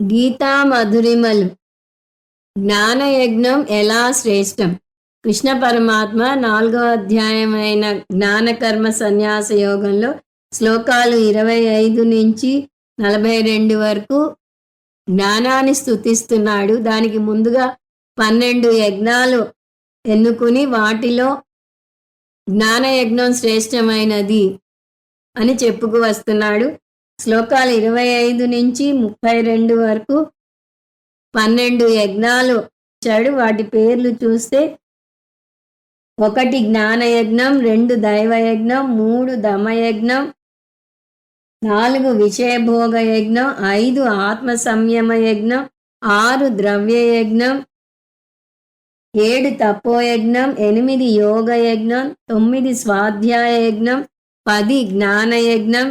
గీతా మధురిమలు జ్ఞానయజ్ఞం ఎలా శ్రేష్టం? కృష్ణ పరమాత్మ నాలుగో అధ్యాయమైన జ్ఞానకర్మ సన్యాస యోగంలో శ్లోకాలు ఇరవై ఐదు నుంచి నలభై రెండు వరకు జ్ఞానాన్ని స్థుతిస్తున్నాడు దానికి ముందుగా పన్నెండు యజ్ఞాలు ఎన్నుకుని వాటిలో జ్ఞానయజ్ఞం శ్రేష్టమైనది అని చెప్పుకు వస్తున్నాడు. శ్లోకాలు ఇరవై ఐదు నుంచి ముప్పై రెండు వరకు పన్నెండు యజ్ఞాలు ఇచ్చాడు. వాటి పేర్లు చూస్తే ఒకటి జ్ఞానయజ్ఞం రెండు దైవయజ్ఞం మూడు దమయజ్ఞం నాలుగు విషయభోగ యజ్ఞం ఐదు ఆత్మ సంయమ యజ్ఞం ఆరు ద్రవ్య యజ్ఞం ఏడు తపోయజ్ఞం ఎనిమిది యోగ యజ్ఞం తొమ్మిది స్వాధ్యాయ యజ్ఞం పది జ్ఞాన యజ్ఞం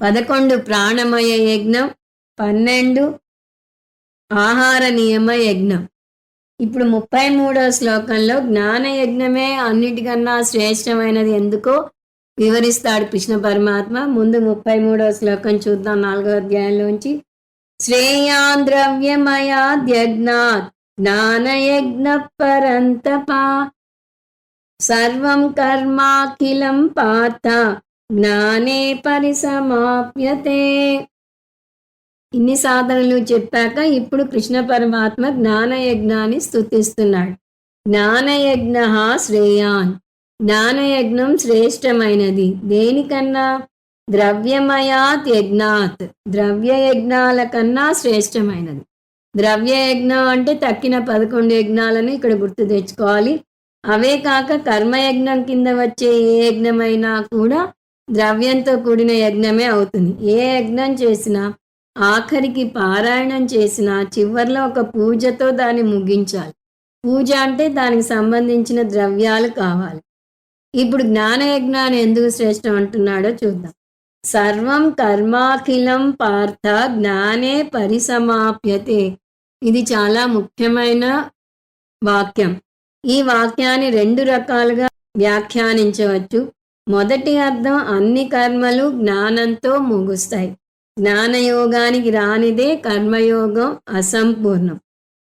పదకొండు ప్రాణమయ యజ్ఞం పన్నెండు ఆహార నియమ యజ్ఞం. ఇప్పుడు ముప్పై మూడో శ్లోకంలో జ్ఞాన యజ్ఞమే అన్నిటికన్నా శ్రేష్టమైనది ఎందుకో వివరిస్తాడు కృష్ణ పరమాత్మ. ముందు ముప్పై మూడో శ్లోకం చూద్దాం నాలుగో అధ్యాయంలోంచి. శ్రేయాన్ ద్రవ్యమయాద్యజ్ఞాత్ జ్ఞానయజ్ఞ పరంతపా సర్వం కర్మాఖిలం పాత. జ్ఞానే పరిసమాప్యతే. ఇన్ని సాధనలు చెప్పాక ఇప్పుడు కృష్ణ పరమాత్మ జ్ఞానయజ్ఞాన్ని స్తుతిస్తున్నాడు. జ్ఞానయజ్ఞ శ్రేయాన్. జ్ఞానయజ్ఞం శ్రేష్టమైనది. దేనికన్నా? ద్రవ్యమయాత్ యజ్ఞాత్. ద్రవ్య యజ్ఞాల కన్నా శ్రేష్టమైనది. ద్రవ్య యజ్ఞం అంటే తక్కిన పదకొండు యజ్ఞాలను ఇక్కడ గుర్తు తెచ్చుకోవాలి. అవే కాక కర్మయజ్ఞం కింద వచ్చే ఏ యజ్ఞమైనా కూడా ద్రవ్యంతో కూడిన యజ్ఞమే అవుతుంది. ఏ యజ్ఞం చేసినా ఆఖరికి పారాయణం చేసినా చివరిలో ఒక పూజతో దాన్ని ముగించాలి. పూజ అంటే దానికి సంబంధించిన ద్రవ్యాలు కావాలి. ఇప్పుడు జ్ఞానయజ్ఞాన్ని ఎందుకు శ్రేష్టం అంటున్నాడో చూద్దాం. సర్వం కర్మాఖిలం పార్థ జ్ఞానే పరిసమాప్యతే. ఇది చాలా ముఖ్యమైన వాక్యం. ఈ వాక్యాన్ని రెండు రకాలుగా వ్యాఖ్యానించవచ్చు. మొదటి అర్థం అన్ని కర్మలు జ్ఞానంతో ముగుస్తాయి. జ్ఞానయోగానికి రానిదే కర్మయోగం అసంపూర్ణం.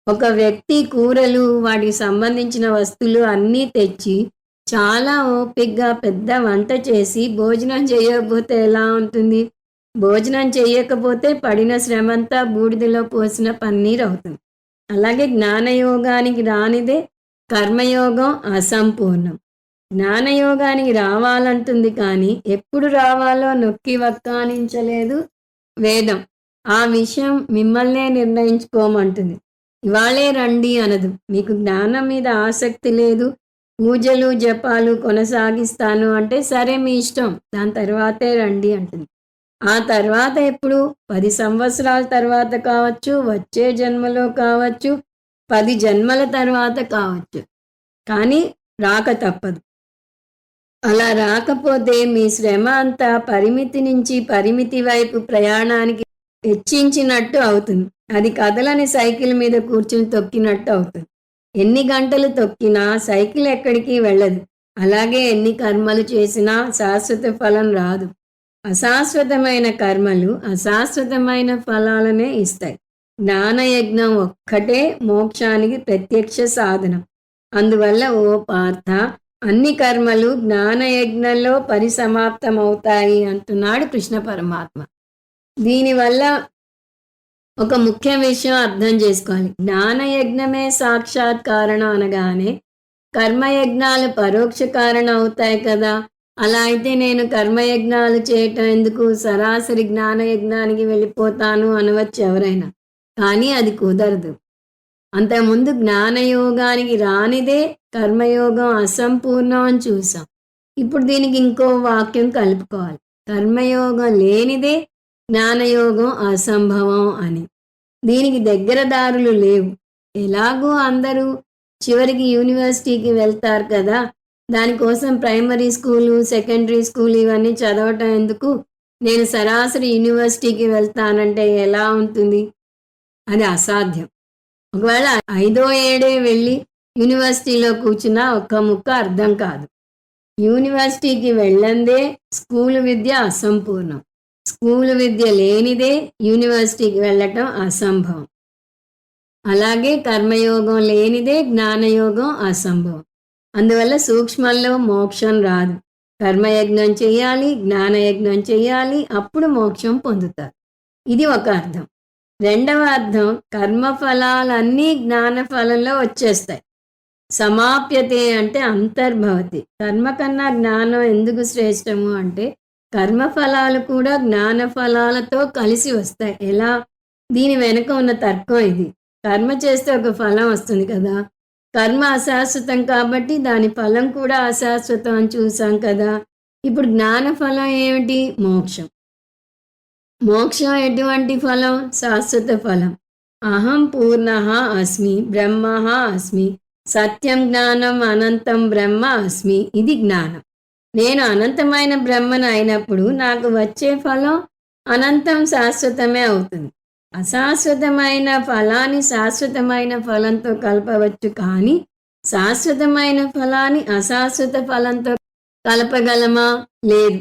ఒక వ్యక్తి కూరలు వాటికి సంబంధించిన వస్తువులు అన్నీ తెచ్చి చాలా ఓపిగ్గా పెద్ద వంట చేసి భోజనం చేయకపోతే ఎలా ఉంటుంది? భోజనం చేయకపోతే పడిన శ్రమంతా బూడిదలో పోసిన పన్నీర్ అవుతుంది. అలాగే జ్ఞానయోగానికి రానిదే కర్మయోగం అసంపూర్ణం. జ్ఞానయోగానికి రావాలంటుంది కానీ ఎప్పుడు రావాలో నొక్కి వక్కానించలేదు వేదం. ఆ విషయం మిమ్మల్నే నిర్ణయించుకోమంటుంది. ఇవాళే రండి అనదు. మీకు జ్ఞానం మీద ఆసక్తి లేదు. పూజలు జపాలు కొనసాగిస్తాను అంటే సరే మీ ఇష్టం. దాని తర్వాతే రండి అంటుంది. ఆ తర్వాత ఎప్పుడు? పది సంవత్సరాల తర్వాత కావచ్చు వచ్చే జన్మలో కావచ్చు పది జన్మల తర్వాత కావచ్చు. కానీ రాక తప్పదు. అలా రాకపోతే మీ శ్రమ అంతా పరిమితి నుంచి పరిమితి వైపు ప్రయాణానికి హెచ్చించినట్టు అవుతుంది. అది కదలని సైకిల్ మీద కూర్చుని తొక్కినట్టు అవుతుంది. ఎన్ని గంటలు తొక్కినా సైకిల్ ఎక్కడికి వెళ్ళదు. అలాగే ఎన్ని కర్మలు చేసినా శాశ్వత ఫలం రాదు. అశాశ్వతమైన కర్మలు అశాశ్వతమైన ఫలాలనే ఇస్తాయి. జ్ఞానయజ్ఞం ఒక్కటే మోక్షానికి ప్రత్యక్ష సాధనం. అందువల్ల ఓ పార్థ అన్ని కర్మలు జ్ఞానయజ్ఞంలో పరిసమాప్తమవుతాయి అంటున్నాడు కృష్ణ పరమాత్మ. దీనివల్ల ఒక ముఖ్య విషయం అర్థం చేసుకోవాలి. జ్ఞానయజ్ఞమే సాక్షాత్ కారణం అనగానే కర్మయజ్ఞాలు పరోక్ష కారణం అవుతాయి కదా. అలా అయితే నేను కర్మయజ్ఞాలు చేయటం ఎందుకు? సరాసరి జ్ఞానయజ్ఞానికి వెళ్ళిపోతాను అనవచ్చు ఎవరైనా. కానీ అది కుదరదు. అంతకుముందు జ్ఞానయోగానికి రానిదే కర్మయోగం అసంపూర్ణం అని చూసాం. ఇప్పుడు దీనికి ఇంకో వాక్యం కలుపుకోవాలి. కర్మయోగం లేనిదే జ్ఞానయోగం అసంభవం అని. దీనికి దగ్గర దారులు లేవు. ఎలాగో అందరూ చివరికి యూనివర్సిటీకి వెళ్తారు కదా. దానికోసం ప్రైమరీ స్కూలు సెకండరీ స్కూల్ ఇవన్నీ చదవటం ఎందుకు? నేను సరాసరి యూనివర్సిటీకి వెళ్తానంటే ఎలా ఉంటుంది? అది అసాధ్యం. ఒకవేళ ఐదో ఏడే వెళ్ళి యూనివర్సిటీలో కూర్చున్నా ఒక్క ముక్క అర్థం కాదు. యూనివర్సిటీకి వెళ్ళందే స్కూల్ విద్య అసంపూర్ణం. స్కూల్ విద్య లేనిదే యూనివర్సిటీకి వెళ్ళటం అసంభవం. అలాగే కర్మయోగం లేనిదే జ్ఞానయోగం అసంభవం. అందువల్ల సూక్ష్మంలో మోక్షం రాదు. కర్మయజ్ఞం చేయాలి జ్ఞానయజ్ఞం చేయాలి అప్పుడు మోక్షం పొందుతారు. ఇది ఒక అర్థం. రెండవ అర్థం కర్మఫలాలన్నీ జ్ఞానఫలంలో వచ్చేస్తాయి. సమాప్యతే అంటే అంతర్భవతి. కర్మ కన్నా జ్ఞానం ఎందుకు శ్రేష్టము అంటే కర్మఫలాలు కూడా జ్ఞాన ఫలాలతో కలిసి వస్తాయి. ఎలా? దీని వెనుక ఉన్న తర్కం ఇది. కర్మ చేస్తే ఒక ఫలం వస్తుంది కదా. కర్మ అశాశ్వతం కాబట్టి దాని ఫలం కూడా అశాశ్వతం అని చూసాం కదా. ఇప్పుడు జ్ఞాన ఫలం ఏమిటి? మోక్షం. మోక్షం ఎటువంటి ఫలం? శాశ్వత ఫలం. అహం పూర్ణ అస్మి బ్రహ్మ అస్మి సత్యం జ్ఞానం అనంతం బ్రహ్మ అస్మి ఇది జ్ఞానం. నేను అనంతమైన బ్రహ్మను అయినప్పుడు నాకు వచ్చే ఫలం అనంతం శాశ్వతమే అవుతుంది. అశాశ్వతమైన ఫలాన్ని శాశ్వతమైన ఫలంతో కలపవచ్చు కానీ శాశ్వతమైన ఫలాన్ని అశాశ్వత ఫలంతో కలపగలమా? లేదు.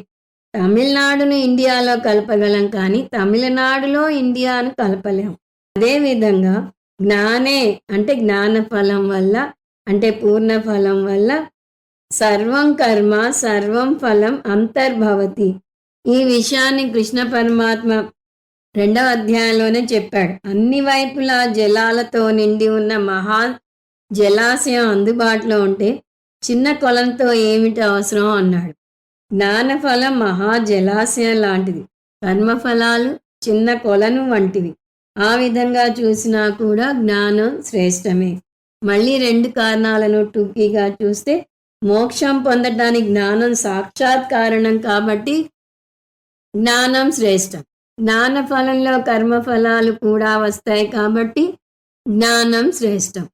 తమిళనాడును ఇండియాలో కలపగలం కానీ తమిళనాడులో ఇండియాను కలపలేము అదేవిధంగా జ్ఞానే అంటే జ్ఞాన ఫలం వల్ల అంటే పూర్ణ ఫలం వల్ల సర్వం కర్మ సర్వం ఫలం అంతర్భవతి. ఈ విషయాన్ని కృష్ణ పరమాత్మ రెండవ అధ్యాయంలోనే చెప్పాడు. అన్ని వైపులా జలాలతో నిండి ఉన్న మహా జలాశయం అందుబాటులో ఉంటే చిన్న కొలంతో ఏమిటి అవసరం అన్నాడు. జ్ఞానఫలం మహా జలాశయం లాంటిది. కర్మఫలాలు చిన్న కొలను వంటివి. ఆ విధంగా చూసినా కూడా జ్ఞానం శ్రేష్టమే. మళ్ళీ రెండు కారణాలను టూకీగా చూస్తే మోక్షం పొందటానికి జ్ఞానం సాక్షాత్ కారణం కాబట్టి జ్ఞానం శ్రేష్టం. జ్ఞాన ఫలంలో కర్మ ఫలాలు కూడా వస్తాయి కాబట్టి జ్ఞానం శ్రేష్టం.